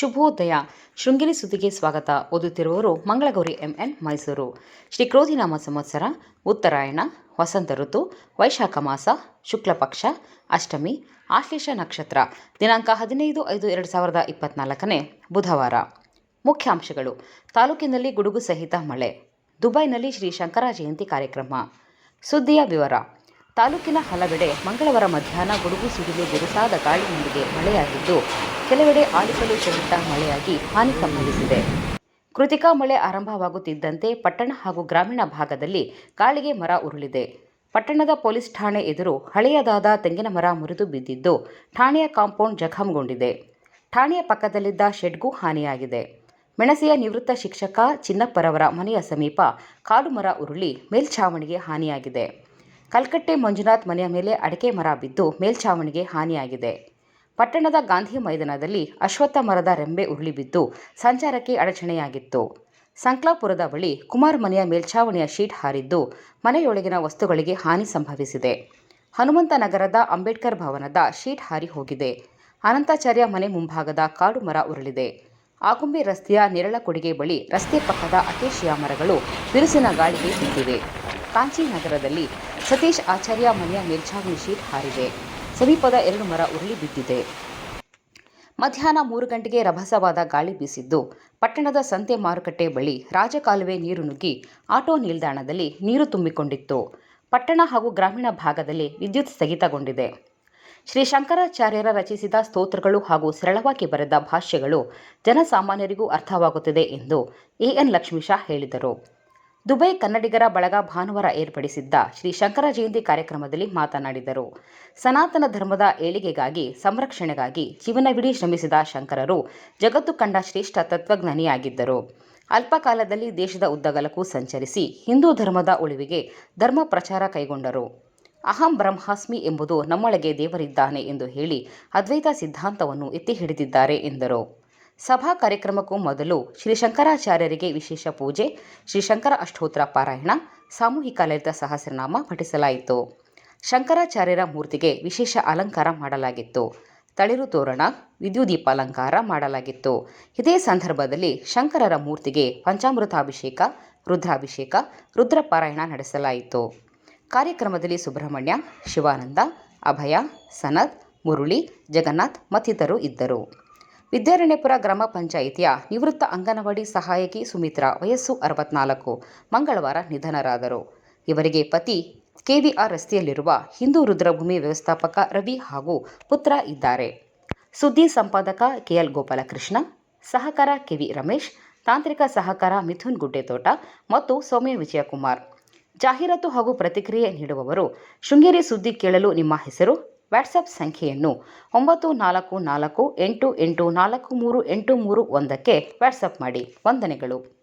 ಶುಭೋದಯ. ಶೃಂಗೇರಿ ಸುದ್ದಿಗೆ ಸ್ವಾಗತ. ಓದುತ್ತಿರುವವರು ಮಂಗಳಗೌರಿ ಎಂಎನ್ ಮೈಸೂರು. ಶ್ರೀ ಕ್ರೋಧಿನಾಮ ಸಂವತ್ಸರ, ಉತ್ತರಾಯಣ, ವಸಂತ ಋತು, ವೈಶಾಖ ಮಾಸ ಶುಕ್ಲಪಕ್ಷ ಅಷ್ಟಮಿ, ಆಶ್ಲೇಷ ನಕ್ಷತ್ರ. ದಿನಾಂಕ ಹದಿನೈದು ಐದು ಎರಡು ಸಾವಿರದ ಇಪ್ಪತ್ನಾಲ್ಕನೇ ಬುಧವಾರ. ಮುಖ್ಯಾಂಶಗಳು. ತಾಲೂಕಿನಲ್ಲಿ ಗುಡುಗು ಸಹಿತ ಮಳೆ. ದುಬೈನಲ್ಲಿ ಶ್ರೀ ಶಂಕರ ಜಯಂತಿ ಕಾರ್ಯಕ್ರಮ. ಸುದ್ದಿಯ ವಿವರ. ತಾಲೂಕಿನ ಹಲವೆಡೆ ಮಂಗಳವಾರ ಮಧ್ಯಾಹ್ನ ಗುಡುಗು ಸಿಡಿಲು ಬಿರುಸಾದ ಗಾಳಿಯೊಂದಿಗೆ ಮಳೆಯಾಗಿದ್ದು, ಕೆಲವೆಡೆ ಆಲಿಕಲು ಸಹಿತ ಮಳೆಯಾಗಿ ಹಾನಿ ಸಂಭವಿಸಿದೆ. ಕೃತಿಕಾ ಮಳೆ ಆರಂಭವಾಗುತ್ತಿದ್ದಂತೆ ಪಟ್ಟಣ ಹಾಗೂ ಗ್ರಾಮೀಣ ಭಾಗದಲ್ಲಿ ಗಾಳಿಗೆ ಮರ ಉರುಳಿದೆ. ಪಟ್ಟಣದ ಪೊಲೀಸ್ ಠಾಣೆ ಎದುರು ಹಳೆಯದಾದ ತೆಂಗಿನ ಮರ ಮುರಿದು ಬಿದ್ದಿದ್ದು, ಠಾಣೆಯ ಕಾಂಪೌಂಡ್ ಜಖಂಗೊಂಡಿದೆ. ಠಾಣೆಯ ಪಕ್ಕದಲ್ಲಿದ್ದ ಶೆಡ್ಗೂ ಹಾನಿಯಾಗಿದೆ. ಮೆಣಸೆಯ ನಿವೃತ್ತ ಶಿಕ್ಷಕ ಚಿನ್ನಪ್ಪರವರ ಮನೆಯ ಸಮೀಪ ಕಾಡು ಮರ ಉರುಳಿ ಮೇಲ್ಛಾವಣಿಗೆ ಹಾನಿಯಾಗಿದೆ. ಕಲ್ಕಟ್ಟೆ ಮಂಜುನಾಥ್ ಮನೆಯ ಮೇಲೆ ಅಡಕೆ ಮರ ಬಿದ್ದು ಮೇಲ್ಛಾವಣಿಗೆ ಹಾನಿಯಾಗಿದೆ. ಪಟ್ಟಣದ ಗಾಂಧಿ ಮೈದಾನದಲ್ಲಿ ಅಶ್ವತ್ಥ ಮರದ ರೆಂಬೆ ಉರುಳಿ ಬಿದ್ದು ಸಂಚಾರಕ್ಕೆ ಅಡಚಣೆಯಾಗಿತ್ತು. ಸಂಕ್ಲಾಪುರದ ಬಳಿ ಕುಮಾರ್ ಮನೆಯ ಮೇಲ್ಛಾವಣಿಯ ಶೀಟ್ ಹಾರಿದ್ದು ಮನೆಯೊಳಗಿನ ವಸ್ತುಗಳಿಗೆ ಹಾನಿ ಸಂಭವಿಸಿದೆ. ಹನುಮಂತ ನಗರದ ಅಂಬೇಡ್ಕರ್ ಭವನದ ಶೀಟ್ ಹಾರಿ ಹೋಗಿದೆ. ಅನಂತಾಚಾರ್ಯ ಮನೆ ಮುಂಭಾಗದ ಕಾಡು ಮರ ಉರುಳಿದೆ. ಆಗುಂಬೆ ರಸ್ತೆಯ ನೆರಳಕೊಡಿಗೆ ಬಳಿ ರಸ್ತೆ ಪಕ್ಕದ ಅಕೇಶಿಯ ಮರಗಳು ಬಿರುಸಿನ ಗಾಳಿಗೆ ಬಿದ್ದಿವೆ. ಕಾಂಚೀನಗರದಲ್ಲಿ ಸತೀಶ್ ಆಚಾರ್ಯ ಮನೆಯ ಮೇಲ್ಛಾವಣಿ ಶೀಟ್ ಹಾರಿದೆ. ಸಮೀಪದ ಎರಡು ಮರ ಉರುಳಿ ಬಿದ್ದಿದೆ. ಮಧ್ಯಾಹ್ನ ಮೂರು ಗಂಟೆಗೆ ರಭಸವಾದ ಗಾಳಿ ಬೀಸಿದ್ದು, ಪಟ್ಟಣದ ಸಂತೆ ಮಾರುಕಟ್ಟೆ ಬಳಿ ರಾಜಕಾಲುವೆ ನೀರು ನುಗ್ಗಿ ಆಟೋ ನಿಲ್ದಾಣದಲ್ಲಿ ನೀರು ತುಂಬಿಕೊಂಡಿತ್ತು. ಪಟ್ಟಣ ಹಾಗೂ ಗ್ರಾಮೀಣ ಭಾಗದಲ್ಲಿ ವಿದ್ಯುತ್ ಸ್ಥಗಿತಗೊಂಡಿದೆ. ಶ್ರೀ ಶಂಕರಾಚಾರ್ಯರ ರಚಿಸಿದ ಸ್ತೋತ್ರಗಳು ಹಾಗೂ ಸರಳವಾಗಿ ಬರೆದ ಭಾಷ್ಯಗಳು ಜನಸಾಮಾನ್ಯರಿಗೂ ಅರ್ಥವಾಗುತ್ತದೆ ಎಂದು ಎಎನ್ ಲಕ್ಷ್ಮೀಶ ಹೇಳಿದರು. ದುಬೈ ಕನ್ನಡಿಗರ ಬಳಗ ಭಾನುವಾರ ಏರ್ಪಡಿಸಿದ್ದ ಶ್ರೀ ಶಂಕರ ಜಯಂತಿ ಕಾರ್ಯಕ್ರಮದಲ್ಲಿ ಮಾತನಾಡಿದರು. ಸನಾತನ ಧರ್ಮದ ಏಳಿಗೆಗಾಗಿ, ಸಂರಕ್ಷಣೆಗಾಗಿ ಜೀವನವಿಡೀ ಶ್ರಮಿಸಿದ ಶಂಕರರು ಜಗತ್ತು ಕಂಡ ಶ್ರೇಷ್ಠ ತತ್ವಜ್ಞಾನಿಯಾಗಿದ್ದರು. ಅಲ್ಪಕಾಲದಲ್ಲಿ ದೇಶದ ಉದ್ದಗಲಕ್ಕೂ ಸಂಚರಿಸಿ ಹಿಂದೂ ಧರ್ಮದ ಉಳಿವಿಗೆ ಧರ್ಮ ಪ್ರಚಾರ ಕೈಗೊಂಡರು. ಅಹಂ ಬ್ರಹ್ಮಾಸ್ಮಿ ಎಂಬುದು ನಮ್ಮೊಳಗೆ ದೇವರಿದ್ದಾನೆ ಎಂದು ಹೇಳಿ ಅದ್ವೈತ ಸಿದ್ಧಾಂತವನ್ನು ಎತ್ತಿ ಹಿಡಿದಿದ್ದಾರೆ ಎಂದರು. ಸಭಾ ಕಾರ್ಯಕ್ರಮಕ್ಕೂ ಮೊದಲು ಶ್ರೀ ಶಂಕರಾಚಾರ್ಯರಿಗೆ ವಿಶೇಷ ಪೂಜೆ, ಶ್ರೀ ಶಂಕರ ಅಷ್ಟೋತ್ರ ಪಾರಾಯಣ, ಸಾಮೂಹಿಕ ಲಲಿತ ಸಹಸ್ರನಾಮ ಪಠಿಸಲಾಯಿತು. ಶಂಕರಾಚಾರ್ಯರ ಮೂರ್ತಿಗೆ ವಿಶೇಷ ಅಲಂಕಾರ ಮಾಡಲಾಗಿತ್ತು. ತಳಿರು ತೋರಣ ವಿದ್ಯುದೀಪ ಅಲಂಕಾರ ಮಾಡಲಾಗಿತ್ತು. ಇದೇ ಸಂದರ್ಭದಲ್ಲಿ ಶಂಕರರ ಮೂರ್ತಿಗೆ ಪಂಚಾಮೃತಾಭಿಷೇಕ, ರುದ್ರಾಭಿಷೇಕ, ರುದ್ರಪಾರಾಯಣ ನಡೆಸಲಾಯಿತು. ಕಾರ್ಯಕ್ರಮದಲ್ಲಿ ಸುಬ್ರಹ್ಮಣ್ಯ, ಶಿವಾನಂದ, ಅಭಯ, ಸನತ್, ಮುರುಳಿ, ಜಗನ್ನಾಥ್ ಮತ್ತಿತರರು ಇದ್ದರು. ವಿದ್ಯಾರಣ್ಯಪುರ ಗ್ರಾಮ ಪಂಚಾಯಿತಿಯ ನಿವೃತ್ತ ಅಂಗನವಾಡಿ ಸಹಾಯಕಿ ಸುಮಿತ್ರಾ ವಯಸ್ಸು ಅರವತ್ನಾಲ್ಕು, ಮಂಗಳವಾರ ನಿಧನರಾದರು. ಇವರಿಗೆ ಪತಿ ಕೆವಿಆರ್ ರಸ್ತೆಯಲ್ಲಿರುವ ಹಿಂದೂ ರುದ್ರಭೂಮಿ ವ್ಯವಸ್ಥಾಪಕ ರವಿ ಹಾಗೂ ಪುತ್ರ ಇದ್ದಾರೆ. ಸುದ್ದಿ ಸಂಪಾದಕ ಕೆಎಲ್ ಗೋಪಾಲಕೃಷ್ಣ, ಸಹಕಾರ ಕೆವಿ ರಮೇಶ್, ತಾಂತ್ರಿಕ ಸಹಕಾರ ಮಿಥುನ್ ಗುಡ್ಡೆತೋಟ ಮತ್ತು ಸೌಮ್ಯ ವಿಜಯಕುಮಾರ್. ಜಾಹೀರಾತು ಹಾಗೂ ಪ್ರತಿಕ್ರಿಯೆ ನೀಡುವವರು, ಶೃಂಗೇರಿ ಸುದ್ದಿ ಕೇಳಲು ನಿಮ್ಮ ಹೆಸರು? ವಾಟ್ಸಪ್ ಸಂಖ್ಯೆಯನ್ನು ಒಂಬತ್ತು ನಾಲ್ಕು ನಾಲ್ಕು ಎಂಟು ಎಂಟು ನಾಲ್ಕು ಮೂರು ಎಂಟು ಮೂರು ಒಂದಕ್ಕೆ ವಾಟ್ಸಪ್ ಮಾಡಿ. ವಂದನೆಗಳು.